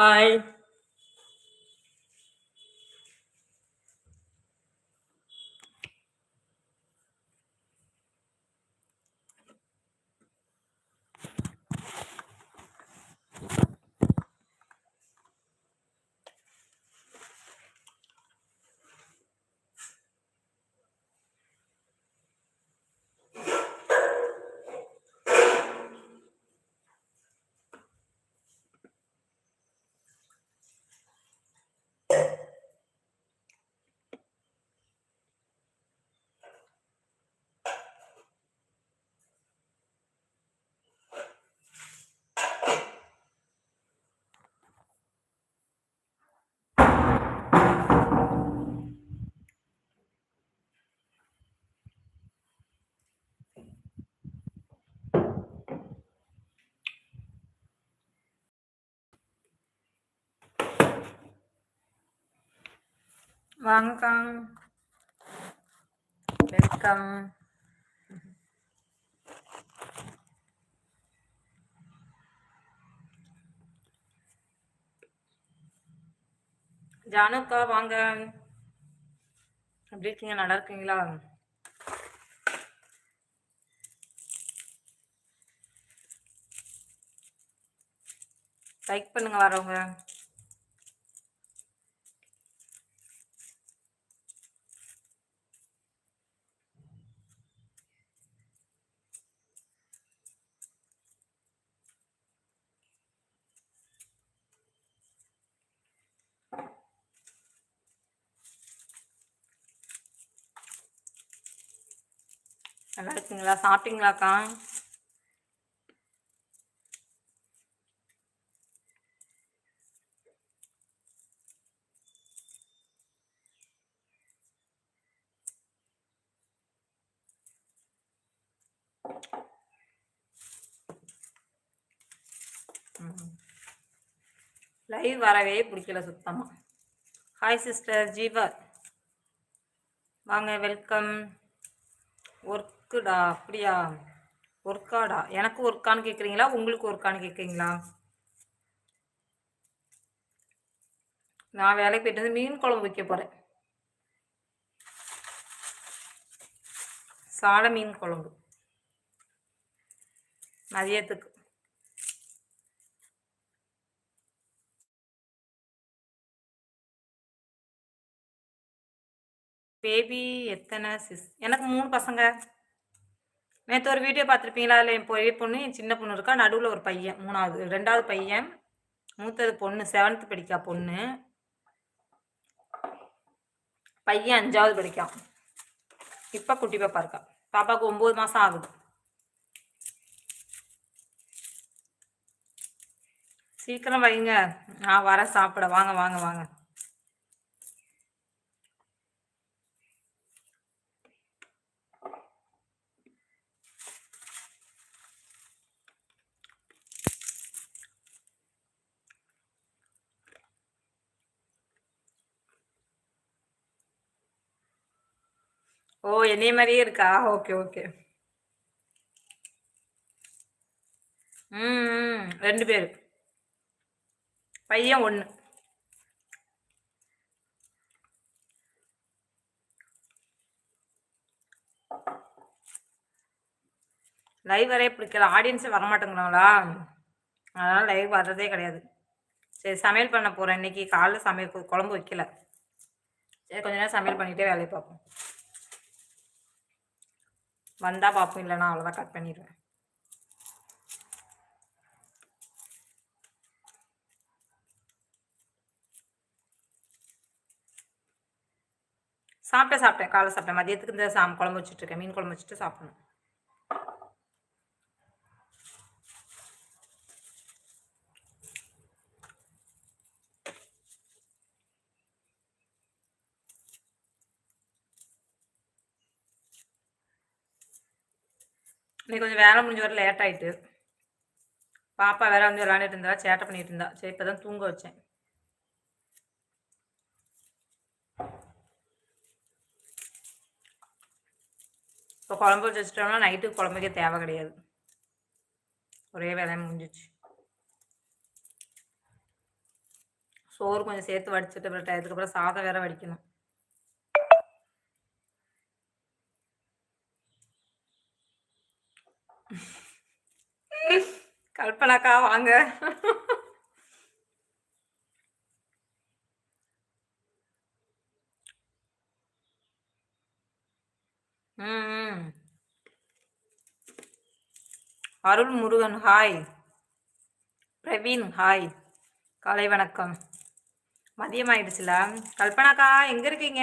Hi வணக்கம். Welcome. ஜானுக்கா வாங்க. எப்படி இருக்கீங்க? நல்லா இருக்கீங்களா? லைக் பண்ணுங்க வரவங்க. நல்லா இருக்கீங்களா? சாப்பிட்டீங்களாக்கா? லைவ் வரவே பிடிக்கல சுத்தமாக ஹாய் சிஸ்டர் ஜீவா. வாங்க வெல்கம் ஒர்க் ஒர்க்குடா அப்படியா? ஒர்க்காடா? எனக்கு ஒர்க்கான்னு கேட்குறீங்களா உங்களுக்கு ஒர்க்கான்னு கேட்குறீங்களா நான் வேலைக்கு போயிட்டு வந்து மீன் குழம்பு வைக்க போகிறேன் சாலை மீன் குழம்பு. மதியத்துக்கு. பேபி எத்தனை சிஸ் எனக்கு மூணு பசங்க. நேற்று ஒரு வீடியோ பார்த்துருப்பீங்களா? இல்லை என் பெரிய பொண்ணு என் சின்ன பொண்ணு இருக்கா? நடுவில் ஒரு பையன் மூணாவது ரெண்டாவது பையன். மூத்தது பொண்ணு செவன்த்து படிக்கா பொண்ணு. பையன் அஞ்சாவது படிக்கான் இப்போ குட்டி பாப்பா இருக்கா. பாப்பாவுக்கு ஒம்பது மாதம் ஆகுது. சீக்கிரம் வைங்க. நான் வர சாப்பிட வாங்க வாங்க வாங்க. ஓ என்னைய மாதிரியே இருக்கா? ஓகே ஓகே ம் ரெண்டு பேர். பையன் ஒன்று லைவ் வரைய பிடிக்கல. ஆடியன்ஸே வரமாட்டேங்கிறாங்களா? அதனால் லைவ் வர்றதே கிடையாது. சரி சமையல் பண்ண போகிறேன் இன்றைக்கி காலைல சமையல் குழம்பு வைக்கல. சரி கொஞ்ச நேரம் சமையல் பண்ணிகிட்டே வேலையை பார்ப்போம். வந்தால் பார்ப்போம் இல்லைனா அவ்வளோதான் கட் பண்ணிடுவேன். சாப்பிட்டேன் சாப்பிட்டேன். காலை சாப்பிட்டேன். மதியத்துக்கு இந்த சாம் குழம்பு வச்சுட்ருக்கேன் மீன் குழம்பு வச்சுட்டு சாப்பிடணும். இன்னைக்கு கொஞ்சம் வேலை முடிஞ்ச வர லேட் ஆகிட்டு பாப்பா வேற வந்து விளாண்டுட்டு இருந்தா சேட்டை பண்ணிட்டு இருந்தா. சரி இப்போ தான் தூங்க வச்சேன். இப்போ குழம்பு வச்சுட்டோம்னா வச்சிட்டோம்னா நைட்டுக்கு குழம்புக்கே தேவை கிடையாது. ஒரே வேலையை முடிஞ்சிச்சு. சோறு கொஞ்சம் சேர்த்து வடிச்சிட்டு அப்புறம் அதுக்கப்புறம் சாதம் வேற வடிக்கணும். கல்பனாக்கா வாங்க. அருள் முருகன் ஹாய். பிரவீன் ஹாய். காலை வணக்கம். மதியம் ஆயிடுச்சுல கல்பனாக்கா எங்க இருக்கீங்க?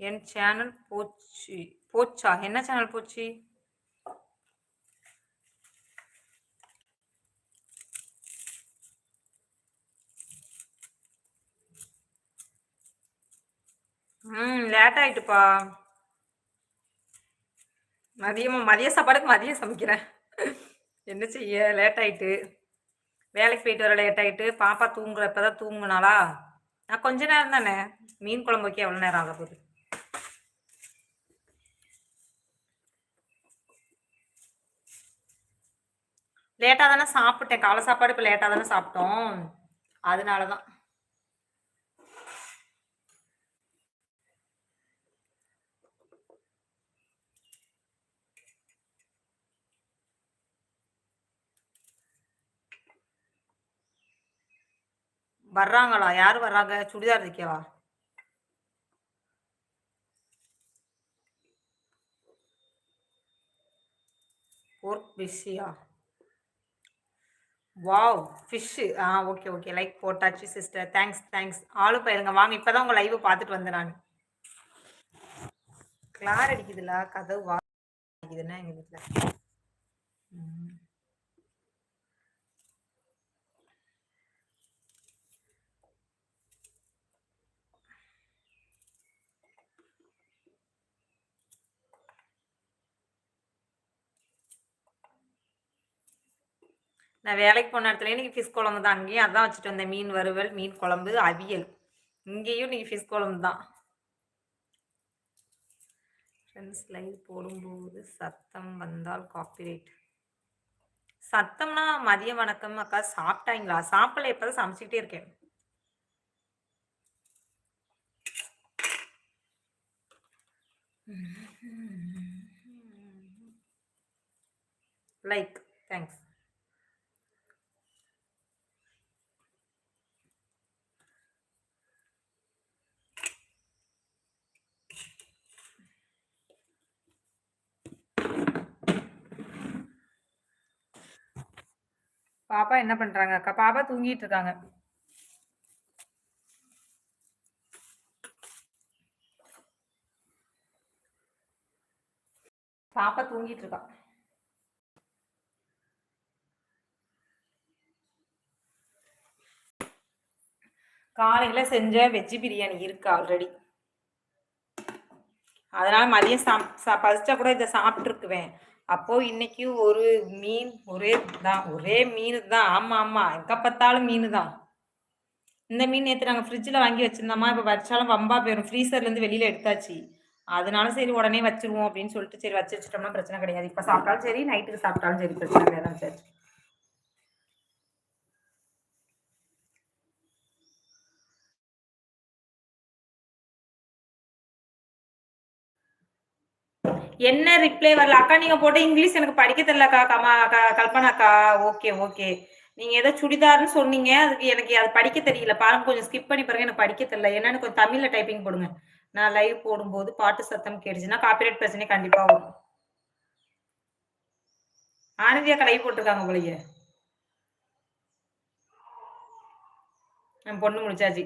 என் சேனல் போச்சு போச்சா? என்ன சேனல் போச்சு? ம் லேட் ஆயிட்டுப்பா. மதியமா மதிய சாப்பாடுக்கு மதியம் சமைக்கிறேன். என்ன செய்ய? லேட் ஆயிட்டு. வேலைக்கு போயிட்டு வர லேட் ஆயிட்டு. பாப்பா தூங்குறப்ப தான் தூங்குனாளா? நான் கொஞ்ச நேரம் தானே. மீன் குழம்பு வைக்க எவ்வளோ நேரம் ஆக போகுது? லேட்டாக தானே சாப்பிட்டேன். காலை சாப்பாடு இப்போ லேட்டாக தானே சாப்பிட்டோம். அதனால தான் வர்றாங்களா? யார் வர்றாங்க? சுடிதார் இருக்கேவா ஒர்க் பிஸியா வாவ் ஃபிஷ்ஷு ஆ ஓகே ஓகே லைக் போட்டாச்சு சிஸ்டர் தேங்க்ஸ் தேங்க்ஸ் ஆளு போயிருங்க. வாங்க இப்போ தான் உங்கள் லைவை பார்த்துட்டு வந்தேன் நான். கிளார் அடிக்குதுல்ல கதவு வா அடிக்குதுன்னா எங்கள் வீட்டில் நான் வேலைக்கு போன இடத்துல இன்றைக்கி ஃபிஷ் குழம்பு தான். அங்கேயும் அதான் வச்சுட்டு வந்தேன். மீன் வறுவல் மீன் குழம்பு அவியல். இங்கேயும் இன்றைக்கி ஃபிஷ் குழம்பு தான். ஃப்ரெண்ட்ஸ் லைவ் போடும்போது சத்தம் வந்தால் காப்பிரைட் சத்தம்னா மதிய வணக்கம் அக்கா சாப்பிட்டாங்களா? சாப்பிடல இப்போ தான் சமைச்சிக்கிட்டே இருக்கேன். லைக் தேங்க்ஸ் பாப்பா என்ன பண்றாங்க? அக்கா பாப்பா தூங்கிட்டு இருக்காங்க பாப்பா தூங்கிட்டு இருக்கா காலையில செஞ்ச வெஜ் பிரியாணி இருக்கு ஆல்ரெடி அதனால மதியம் சா பசிச்சா கூட இதை சாப்பிட்டுருக்குவேன். அப்போ இன்னைக்கு ஒரு மீன் ஒரே தான் ஒரே மீன் தான். ஆமா ஆமா. எங்க பார்த்தாலும் மீன் தான். இந்த மீன் நேற்று நாங்கள் ஃப்ரிட்ஜில் வாங்கி வச்சிருந்தோமா? இப்போ வச்சாலும் வம்பா போயிடும் ஃப்ரீசர்லேருந்து வெளியில் எடுத்தாச்சு. அதனால சரி உடனே வச்சிருவோம் அப்படின்னு சொல்லிட்டு சரி வச்சு வச்சுட்டோம்னா பிரச்சனை கிடையாது. இப்போ சாப்பிட்டாலும் சரி நைட்டுக்கு சாப்பிட்டாலும் சரி பிரச்சனை கிடையாது சரி என்ன ரிப்ளை வரல? அக்கா நீங்க போட்ட இங்கிலீஷ் எனக்கு படிக்க தெரியலக்கா கமா கல்பனாக்கா. ஓகே ஓகே நீங்க ஏதோ சுடிதார்னு சொன்னீங்க. அதுக்கு எனக்கு அது படிக்க தெரியல. பாருங்க கொஞ்சம் ஸ்கிப் பண்ணி பாருங்க எனக்கு படிக்க தெரியல. என்னன்னு கொஞ்சம் தமிழ்ல டைப்பிங் போடுங்க. நான் லைவ் போடும்போது பாட்டு சத்தம் கேட்டுச்சுன்னா காப்பிரைட் பிரச்சனை கண்டிப்பா வரும். ஆனந்தியா லைவ் போட்டிருக்காங்க போலயே. பொண்ணு முடிச்சாச்சு.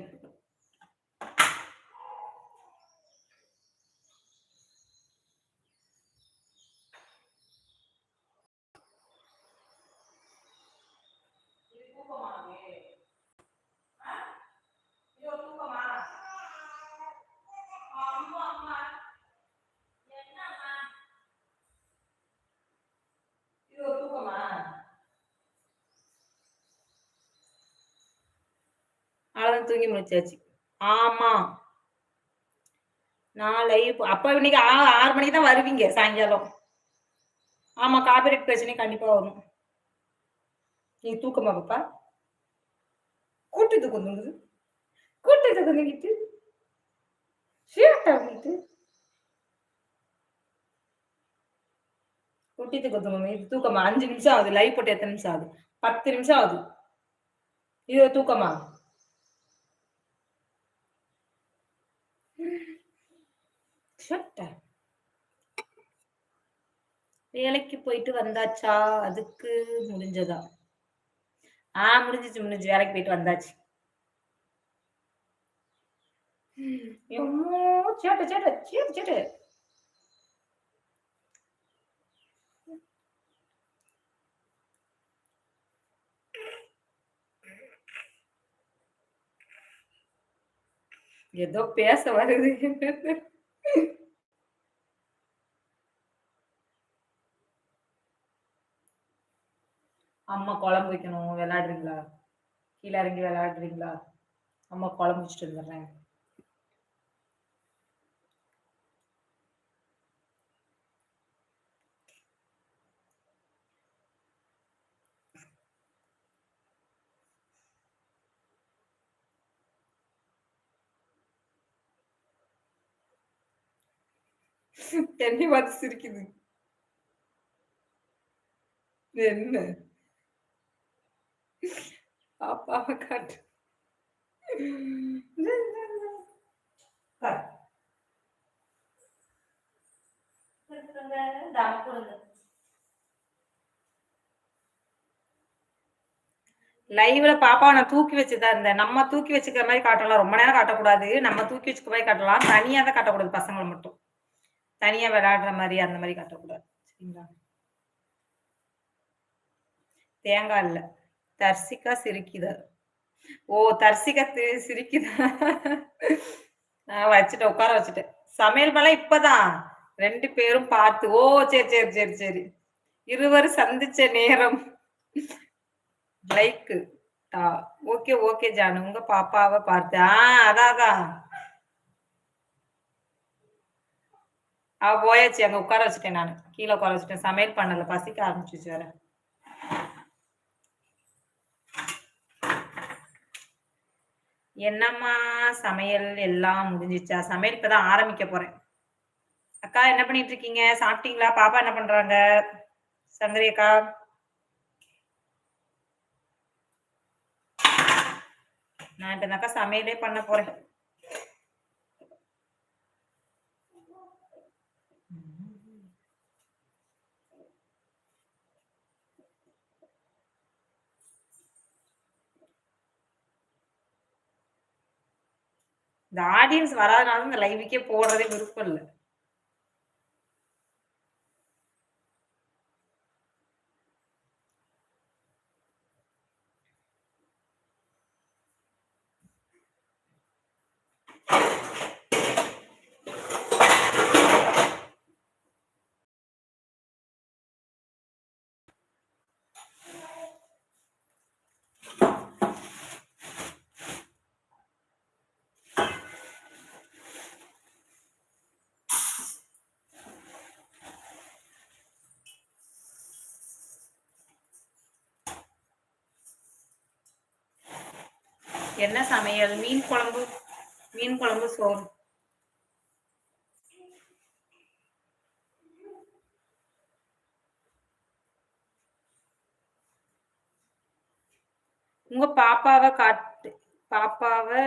தூங்கி முடிச்சாச்சு ஆமா. லைவ் அப்ப இன்னைக்கு ஆறு மணிக்கு தான் வருவீங்க சாயங்காலம். ஆமா காப்பிரைட் பிரச்சனை கண்டிப்பா வரும். நீ தூக்கமா பாப்பா? கூட்டு தூக்கம் தூங்குது கூட்டு தூக்கம் தூங்கிட்டு குட்டி தூக்கம் தூக்கம் இது தூக்கமா? அஞ்சு நிமிஷம் ஆகுது லைவ் போட்டு எத்தனை நிமிஷம் ஆகுது? பத்து நிமிஷம் ஆகுது. இது தூக்கமா? ஷேட்டா வேலைக்கு போயிட்டு வந்தாச்சா? அதுக்கு முடிஞ்சதா? ஆஹ் முடிஞ்சிச்சு முடிஞ்சு வேலைக்கு போயிட்டு வந்தாச்சு. எம்மோ சேட்டை சேட்டை சேட்டு சேட்டு. ஏதோ பேச வருது. அம்மா குழம்பு வைக்கணும் விளையாடுறீங்களா? கீழே இறங்கி விளையாடுறீங்களா? அம்மா குழம்பு வச்சுட்டு வந்துடுறேன். என்னை பார்த்து சிரிக்குது. என்ன? பாப்பாவை காட்டு. லைவ்ல பாப்பாவை நான் தூக்கி வச்சுதான் இருந்தேன். நம்ம தூக்கி வச்சுக்கிற மாதிரி காட்டலாம். ரொம்ப நேரம் காட்டக்கூடாது. நம்ம தூக்கி வச்சுக்க மாதிரி காட்டலாம். தனியா தான் காட்டக்கூடாது பசங்களை மட்டும். தனியா விளையாடுற மாதிரி அந்த மாதிரி காட்டக்கூடாது. சரிங்களா? தேங்காய் இல்லை. தர்சிகா சிரிக்குதா ஓ தர்சிகா தி- சிரிக்குதா நான் வச்சுட்டேன் உட்கார வச்சுட்டேன். சமையல் மேல இப்பதான். ரெண்டு பேரும் பார்த்து ஓ சரி சரி சரி சரி. இருவரும் சந்திச்ச நேரம். Like okay okay Janu. உங்க பாப்பாவை பார்த்து. ஆ அதான் அதான் அவ போயாச்சு அங்க உட்கார வச்சுட்டேன் நான். கீழே உட்கார வச்சுட்டேன். சமையல் பண்ணல பசிக்க ஆரம்பிச்சிச்சு வேற. என்னம்மா சமையல் எல்லாம் முடிஞ்சிச்சா? சமையல் இப்பதான் ஆரம்பிக்க போறேன். அக்கா என்ன பண்ணிட்டு இருக்கீங்க? சாப்பிட்டீங்களா? பாப்பா என்ன பண்றாங்க? சங்கரி அக்கா. நான் இப்ப அக்கா சமையலே பண்ண போறேன். இந்த ஆடியன்ஸ் வராதனால இந்த லைவுக்கே போடுறதே விருப்பம் இல்லை. என்ன சமையல்? மீன் குழம்பு மீன் குழம்பு சோறு. உங்க பாப்பாவை காட்டு பாப்பாவை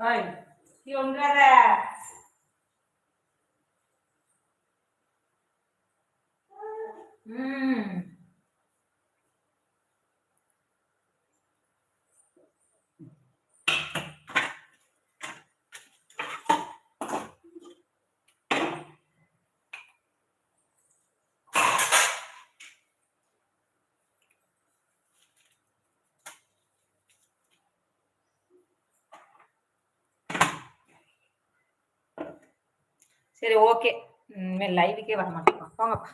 ஓய் நீ ஒன்றாத ம் சரி ஓகே லைவுக்கே வர மாட்டேங்க போங்கப்பா